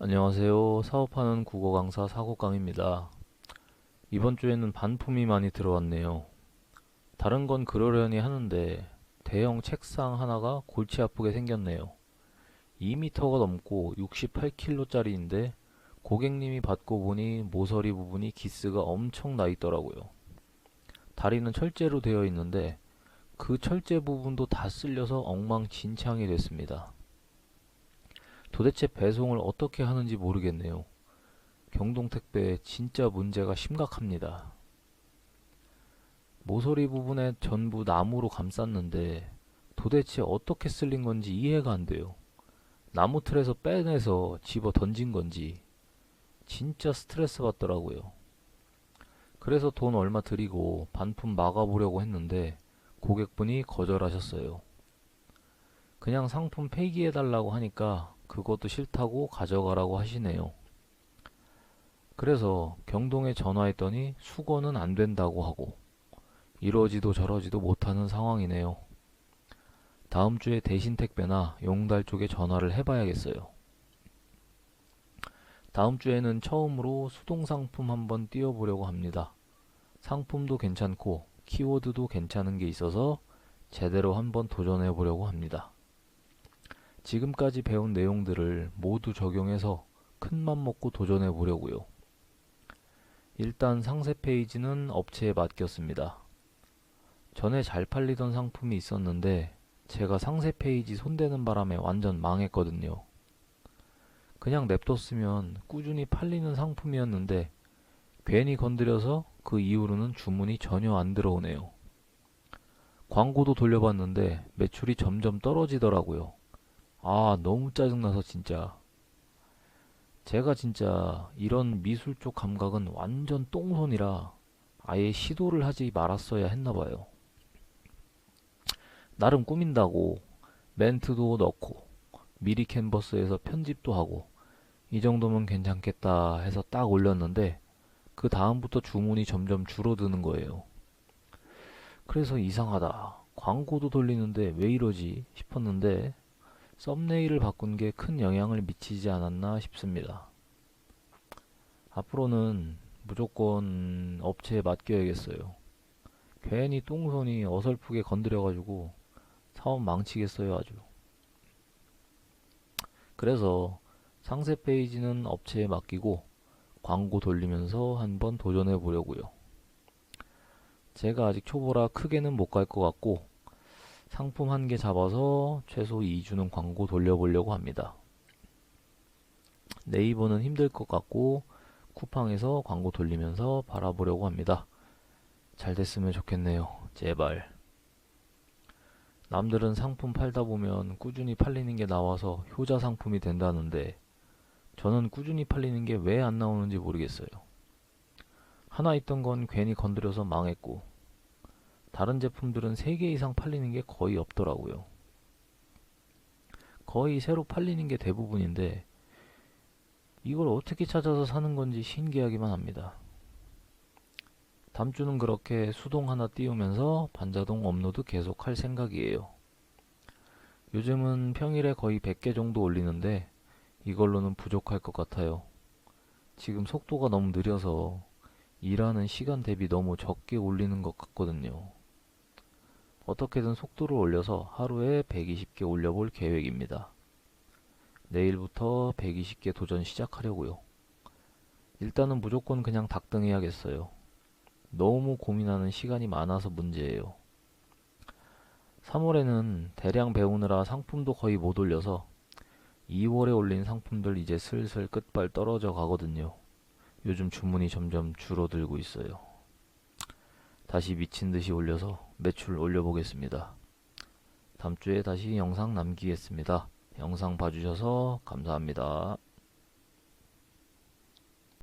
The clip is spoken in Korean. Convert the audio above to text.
안녕하세요. 사업하는 국어 강사 사국강입니다. 이번 주에는 반품이 많이 들어왔네요. 다른 건 그러려니 하는데 대형 책상 하나가 골치 아프게 생겼네요. 2m가 넘고 68kg짜리인데 고객님이 받고 보니 모서리 부분이 기스가 엄청 나 있더라고요. 다리는 철제로 되어 있는데 그 철제 부분도 다 쓸려서 엉망진창이 됐습니다. 도대체 배송을 어떻게 하는지 모르겠네요. 경동택배 진짜 문제가 심각합니다. 모서리 부분에 전부 나무로 감쌌는데 도대체 어떻게 쓸린 건지 이해가 안 돼요. 나무 틀에서 빼내서 집어 던진 건지 진짜 스트레스 받더라고요. 그래서 돈 얼마 들이고 반품 막아보려고 했는데 고객분이 거절하셨어요. 그냥 상품 폐기해달라고 하니까 그것도 싫다고 가져가라고 하시네요. 그래서 경동에 전화했더니 수거는 안 된다고 하고 이러지도 저러지도 못하는 상황이네요. 다음 주에 대신 택배나 용달 쪽에 전화를 해봐야겠어요. 다음 주에는 처음으로 수동 상품 한번 띄워보려고 합니다. 상품도 괜찮고 키워드도 괜찮은 게 있어서 제대로 한번 도전해 보려고 합니다. 지금까지 배운 내용들을 모두 적용해서 큰맘 먹고 도전해 보려고요. 일단 상세 페이지는 업체에 맡겼습니다. 전에 잘 팔리던 상품이 있었는데 제가 상세 페이지 손대는 바람에 완전 망했거든요. 그냥 냅뒀으면 꾸준히 팔리는 상품이었는데 괜히 건드려서 그 이후로는 주문이 전혀 안 들어오네요. 광고도 돌려봤는데 매출이 점점 떨어지더라고요. 아, 너무 짜증나서 진짜. 제가 진짜 이런 미술 쪽 감각은 완전 똥손이라 아예 시도를 하지 말았어야 했나봐요. 나름 꾸민다고 멘트도 넣고 미리 캔버스에서 편집도 하고 이 정도면 괜찮겠다 해서 딱 올렸는데 그 다음부터 주문이 점점 줄어드는 거예요. 그래서 이상하다. 광고도 돌리는데 왜 이러지 싶었는데 썸네일을 바꾼 게 큰 영향을 미치지 않았나 싶습니다. 앞으로는 무조건 업체에 맡겨야겠어요. 괜히 똥손이 어설프게 건드려가지고 사업 망치겠어요 아주. 그래서 상세 페이지는 업체에 맡기고 광고 돌리면서 한번 도전해 보려고요. 제가 아직 초보라 크게는 못 갈 것 같고 상품 한 개 잡아서 최소 2주는 광고 돌려보려고 합니다. 네이버는 힘들 것 같고 쿠팡에서 광고 돌리면서 바라보려고 합니다. 잘 됐으면 좋겠네요. 제발. 남들은 상품 팔다 보면 꾸준히 팔리는 게 나와서 효자 상품이 된다는데 저는 꾸준히 팔리는 게 왜 안 나오는지 모르겠어요. 하나 있던 건 괜히 건드려서 망했고 다른 제품들은 3개 이상 팔리는 게 거의 없더라고요. 거의 새로 팔리는 게 대부분인데 이걸 어떻게 찾아서 사는 건지 신기하기만 합니다. 다음 주는 그렇게 수동 하나 띄우면서 반자동 업로드 계속 할 생각이에요. 요즘은 평일에 거의 100개 정도 올리는데 이걸로는 부족할 것 같아요. 지금 속도가 너무 느려서 일하는 시간 대비 너무 적게 올리는 것 같거든요. 어떻게든 속도를 올려서 하루에 120개 올려볼 계획입니다. 내일부터 120개 도전 시작하려고요. 일단은 무조건 그냥 닥등해야겠어요. 너무 고민하는 시간이 많아서 문제예요. 3월에는 대량 배우느라 상품도 거의 못 올려서 2월에 올린 상품들 이제 슬슬 끝발 떨어져 가거든요. 요즘 주문이 점점 줄어들고 있어요. 다시 미친 듯이 올려서 매출 올려보겠습니다. 다음 주에 다시 영상 남기겠습니다. 영상 봐주셔서 감사합니다.